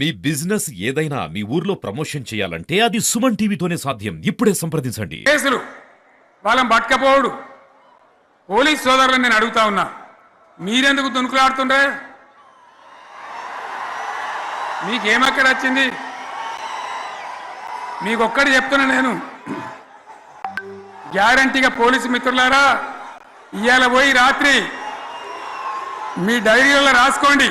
మీ business ఏదైనా మీ ఊర్లో promotion చేయాలంటే అది సుమన్ టీవీతోనే సాధ్యం. ఇప్పుడే సంప్రదించండి. కేసులు. వాళ్ళని పట్టకపోవడు. పోలీస్ సోదరులను నేను అడుగుతా ఉన్నా. మీరెందుకు దునుకులాడుతుండే? మీకేమక్కడ వచ్చింది మీకు చెప్తున్నా నేను. గ్యారంటీగా పోలీసు మిత్రులారా ఇవాళ పోయి రాత్రి మీ డైరీలలో రాసుకోండి.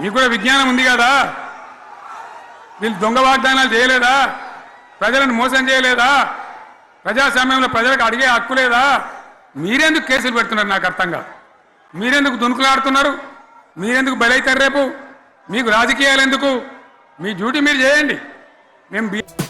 మీకు కూడా విజ్ఞానం ఉంది కదా? వీళ్ళు దొంగ వాగ్దానాలు చేయలేదా? ప్రజలను మోసం చేయలేదా? ప్రజాస్వామ్యంలో ప్రజలకు అడిగే హక్కు లేదా? మీరెందుకు కేసులు పెడుతున్నారు నాకు అర్థంగా మీరెందుకు దునుకులాడుతున్నారు? మీరెందుకు బలైతారు రేపు? మీకు రాజకీయాలు ఎందుకు? మీ డ్యూటీ మీరు చేయండి. మేము బి-